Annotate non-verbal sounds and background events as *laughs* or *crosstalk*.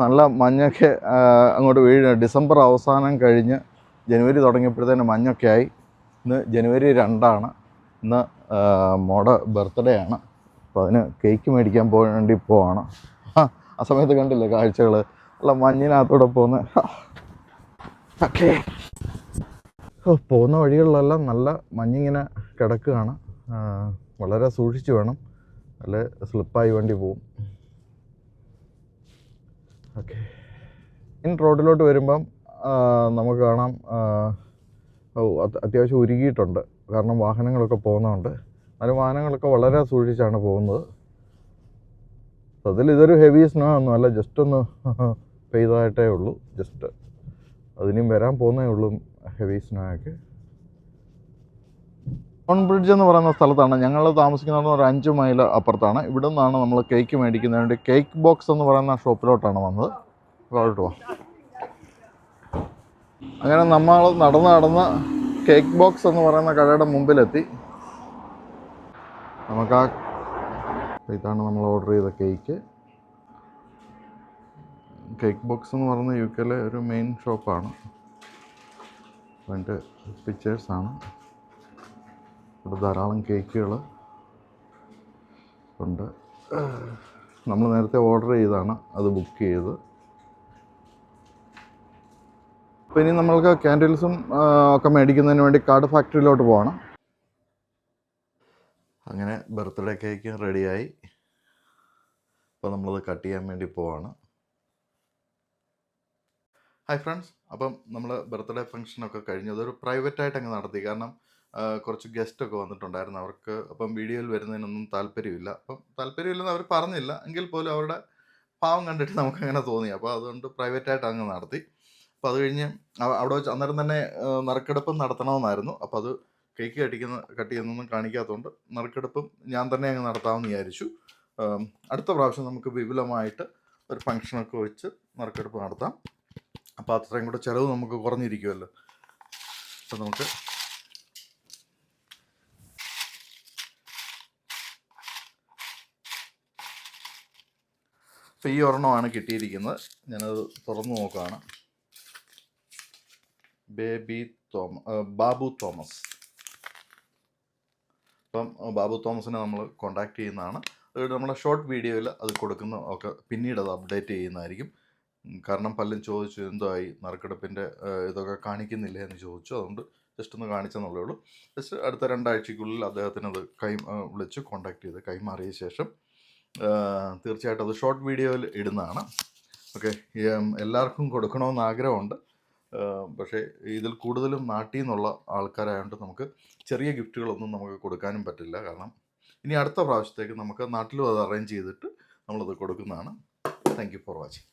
നല്ല മഞ്ഞൊക്കെ അങ്ങോട്ട് വീഴ ഡിസംബർ അവസാനം കഴിഞ്ഞ് ജനുവരി തുടങ്ങിയപ്പോഴത്തേന് മഞ്ഞൊക്കെ ആയി ഇന്ന് ജനുവരി രണ്ടാണ്. ഇന്ന് മോഡ ബർത്ത്ഡേ ആണ്. അപ്പോൾ അതിന് കേക്ക് മേടിക്കാൻ പോകേണ്ടി പോവാണ്. ആ, സമയത്ത് കണ്ടില്ലേ കാഴ്ചകൾ നല്ല മഞ്ഞിനകത്തൂടെ പോകുന്ന ഓക്കെ. പോകുന്ന വഴികളിലെല്ലാം നല്ല മഞ്ഞിങ്ങനെ കിടക്കുകയാണ്. വളരെ സൂക്ഷിച്ച് വേണം. അല്ലെ സ്ലിപ്പായി വേണ്ടി പോവും. ഓക്കെ. ഇൻ റോഡിലോട്ട് വരുമ്പം നമുക്ക് കാണാം അത്യാവശ്യം ഉരുകിയിട്ടുണ്ട്. കാരണം വാഹനങ്ങളൊക്കെ പോകുന്നതുകൊണ്ട്. അതിന് വാഹനങ്ങളൊക്കെ വളരെ സൂക്ഷിച്ചാണ് പോകുന്നത്. അതിൽ ഇതൊരു ഹെവി സ്നോ ഒന്നും അല്ല ജസ്റ്റ് ഒന്ന് *laughs* പെയ്തതായിട്ടേ ഉള്ളൂ ജസ്റ്റ് അതിനും വരാൻ പോകുന്നേ ഉള്ളൂ ഹെവി സ്നോ ഒക്കെ. ഓൺ ബ്രിഡ്ജ് എന്ന് പറയുന്ന സ്ഥലത്താണ്. ഞങ്ങൾ താമസിക്കുന്നത് ഒരു അഞ്ച് മൈൽ അപ്പുറത്താണ്. ഇവിടെ നിന്നാണ് നമ്മൾ കേക്ക് മേടിക്കുന്നതിന് വേണ്ടി കേക്ക് ബോക്സ് എന്ന് പറയുന്ന ഷോപ്പിലോട്ടാണ് വന്നത്. പോവാം. അങ്ങനെ നമ്മൾ നടന്ന് നടന്ന് കേക്ക് ബോക്സ് എന്ന് പറയുന്ന കടയുടെ മുമ്പിലെത്തി. നമുക്ക് ആ ഇതാണ് നമ്മൾ ഓർഡർ ചെയ്ത കേക്ക്. കേക്ക് ബോക്സ് എന്ന് പറയുന്ന യു കെയിലെ ഒരു മെയിൻ ഷോപ്പാണ്. അതിന്റെ പിക്ചേഴ്സാണ്. ഇവിടെ ധാരാളം കേക്കുകൾ ഉണ്ട്. നമ്മൾ നേരത്തെ ഓർഡർ ചെയ്താണ് അത് ബുക്ക് ചെയ്ത്. അപ്പോൾ ഇനി നമ്മൾക്ക് ക്യാൻഡിൽസും ഒക്കെ മേടിക്കുന്നതിന് വേണ്ടി കാർഡ് ഫാക്ടറിയിലോട്ട് പോകണം അങ്ങനെ ബർത്ത്ഡേ കേക്ക് റെഡിയായി അപ്പോൾ നമ്മളത് കട്ട് ചെയ്യാൻ വേണ്ടി പോവാണ്. ഹായ് ഫ്രണ്ട്സ് അപ്പം നമ്മൾ ബർത്ത്ഡേ ഫംഗ്ഷനൊക്കെ കഴിഞ്ഞു അതൊരു പ്രൈവറ്റായിട്ട് അങ്ങ് നടത്തി. കാരണം കുറച്ച് ഗസ്റ്റ് ഒക്കെ വന്നിട്ടുണ്ടായിരുന്നു. അവർക്ക് അപ്പം വീഡിയോയിൽ വരുന്നതിനൊന്നും താല്പര്യമില്ല. അപ്പം താല്പര്യമില്ലെന്ന് അവർ പറഞ്ഞില്ല. എങ്കിൽ പോലും അവരുടെ പാവം കണ്ടിട്ട് നമുക്ക് അങ്ങനെ തോന്നി. അപ്പോൾ അതുകൊണ്ട് പ്രൈവറ്റായിട്ട് അങ്ങ് നടത്തി. അപ്പോൾ അത് കഴിഞ്ഞ് അവിടെ വെച്ച് അന്നേരം തന്നെ നറുക്കെടുപ്പും നടത്തണമെന്നായിരുന്നു. അപ്പോൾ അത് കേക്ക് കട്ടിക്കുന്ന കട്ട് ചെയ്യുന്നൊന്നും കാണിക്കാത്തതുകൊണ്ട് നറുക്കെടുപ്പും ഞാൻ തന്നെ അങ്ങ് നടത്താമെന്ന് വിചാരിച്ചു. അടുത്ത പ്രാവശ്യം നമുക്ക് വിപുലമായിട്ട് ഒരു ഫംഗ്ഷനൊക്കെ വെച്ച് നറുക്കെടുപ്പ് നടത്താം. അപ്പോൾ അത്രയും കൂടെ ചിലവ് നമുക്ക് കുറഞ്ഞിരിക്കുമല്ലോ അപ്പോൾ നമുക്ക് ഈ ഒരെണ്ണമാണ് കിട്ടിയിരിക്കുന്നത്. ഞാനത് തുറന്നു നോക്കുകയാണ് ബേബി തോമ ബാബു തോമസ്. അപ്പം ബാബു തോമസിനെ നമ്മൾ കോണ്ടാക്ട് ചെയ്യുന്നതാണ്. നമ്മുടെ ഷോർട്ട് വീഡിയോയിൽ അത് കൊടുക്കുന്ന ഒക്കെ പിന്നീട് അത് അപ്ഡേറ്റ് ചെയ്യുന്നതായിരിക്കും. കാരണം പലരും ചോദിച്ചു എന്തായി നറുക്കെടുപ്പിന്റെ ഇതൊക്കെ കാണിക്കുന്നില്ല? എന്ന് ചോദിച്ചു. അതുകൊണ്ട് ജസ്റ്റ് ഒന്ന് കാണിച്ചെന്നുള്ളേ ഉള്ളൂ. ജസ്റ്റ് അടുത്ത രണ്ടാഴ്ചയ്ക്കുള്ളിൽ അദ്ദേഹത്തിനത് കൈ വിളിച്ച് കോണ്ടാക്ട് ചെയ്ത് കൈമാറിയ ശേഷം തീർച്ചയായിട്ടും അത് ഷോർട്ട് വീഡിയോയിൽ ഇടുന്നതാണ്. ഓക്കെ എല്ലാവർക്കും കൊടുക്കണമെന്ന് ആഗ്രഹമുണ്ട്. പക്ഷേ ഇതിൽ കൂടുതലും നാട്ടിൽ നിന്നുള്ള ആൾക്കാരായതുകൊണ്ട് നമുക്ക് ചെറിയ ഗിഫ്റ്റുകളൊന്നും നമുക്ക് കൊടുക്കാനും പറ്റില്ല. കാരണം ഇനി അടുത്ത പ്രാവശ്യത്തേക്ക് നമുക്ക് നാട്ടിലും അത് അറേഞ്ച് ചെയ്തിട്ട് നമ്മളത് കൊടുക്കുന്നതാണ്. Thank for watching